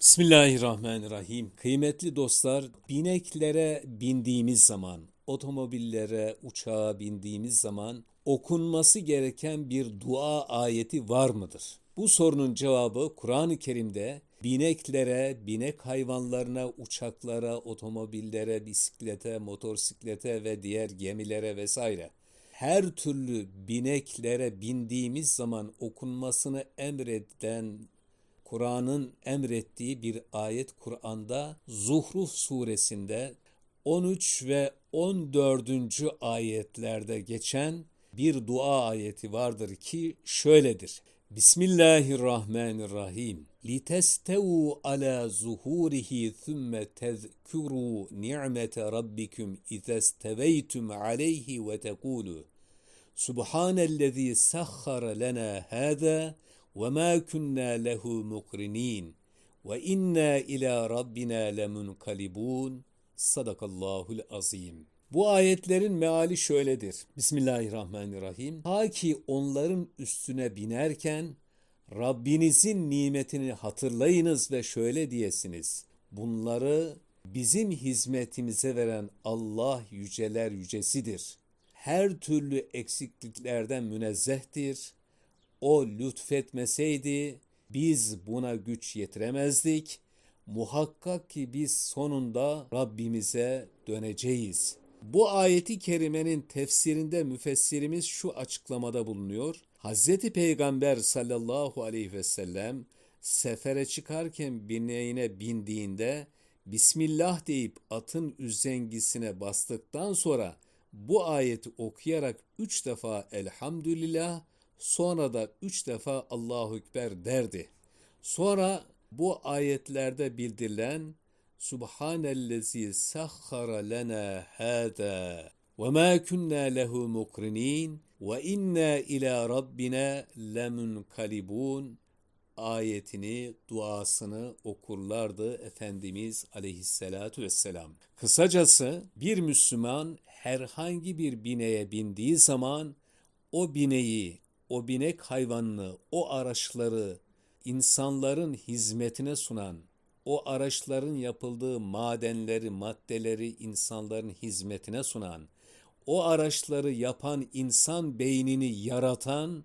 Bismillahirrahmanirrahim. Kıymetli dostlar, bineklere bindiğimiz zaman, otomobillere, uçağa bindiğimiz zaman okunması gereken bir dua ayeti var mıdır? Bu sorunun cevabı Kur'an-ı Kerim'de bineklere, binek hayvanlarına, uçaklara, otomobillere, bisiklete, motosiklete ve diğer gemilere vesaire her türlü bineklere bindiğimiz zaman okunmasını emredilen Kur'an'ın emrettiği bir ayet Kur'an'da Zuhruf suresinde 13 ve 14. ayetlerde geçen bir dua ayeti vardır ki şöyledir. Bismillahirrahmanirrahim. Litestevu ala zuhurihi thumme tezkuru ni'mete rabbikum izesteveytum aleyhi ve tekulu. Subhanellezi sahhara lena hâzâ وَمَا كُنَّا لَهُ مُقْرِنِينَ وَاِنَّا اِلَى رَبِّنَا لَمُنْقَلِبُونَ Sadakallahul azim. Bu ayetlerin meali şöyledir. Bismillahirrahmanirrahim. Ta ki onların üstüne binerken Rabbinizin nimetini hatırlayınız ve şöyle diyesiniz. Bunları bizim hizmetimize veren Allah yüceler yücesidir. Her türlü eksikliklerden münezzehtir o lütfetmeseydi biz buna güç yetiremezdik. Muhakkak ki biz sonunda Rabbimize döneceğiz. Bu ayeti kerimenin tefsirinde müfessirimiz şu açıklamada bulunuyor. Hz. Peygamber sallallahu aleyhi ve sellem sefere çıkarken bineğine bindiğinde Bismillah deyip atın üzengisine bastıktan sonra bu ayeti okuyarak üç defa Elhamdülillah Sonra da üç defa Allahu Ekber derdi. Sonra bu ayetlerde bildirilen Subhanellezi sahhara lena hâzâ ve mâ kunnâ lehu mukrinin ve inna ila rabbina lemunkalibun ayetini, duasını okurlardı Efendimiz aleyhissalatu vesselam. Kısacası bir Müslüman herhangi bir bineğe bindiği zaman o bineği o binek hayvanını, o araçları insanların hizmetine sunan, o araçların yapıldığı madenleri, maddeleri insanların hizmetine sunan, o araçları yapan insan beynini yaratan,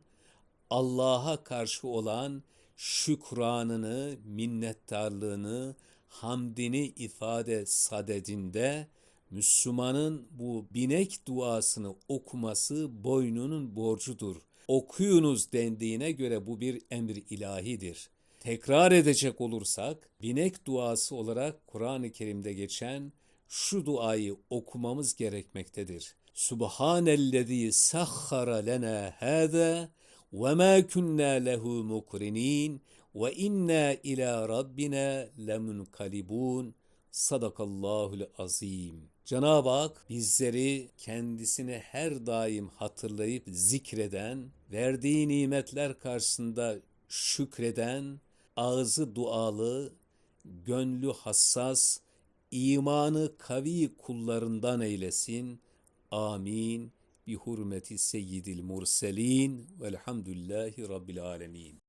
Allah'a karşı olan şükranını, minnettarlığını, hamdini ifade sadedinde Müslümanın bu binek duasını okuması boynunun borcudur okuyunuz dendiğine göre bu bir emir ilahidir. Tekrar edecek olursak binek duası olarak Kur'an-ı Kerim'de geçen şu duayı okumamız gerekmektedir. Subhanellezi sahhara lena hâzâ ve mâ kunnâ lehu mukrinin ve inna ila rabbina lemunkalibun. Sadakallahul azim. Cenab-ı Hak bizleri kendisini her daim hatırlayıp zikreden, verdiği nimetler karşısında şükreden, ağzı dualı, gönlü hassas, imanı kavi kullarından eylesin. Amin. Bi hurmeti seyyidil murselin velhamdülillahi rabbil alemin.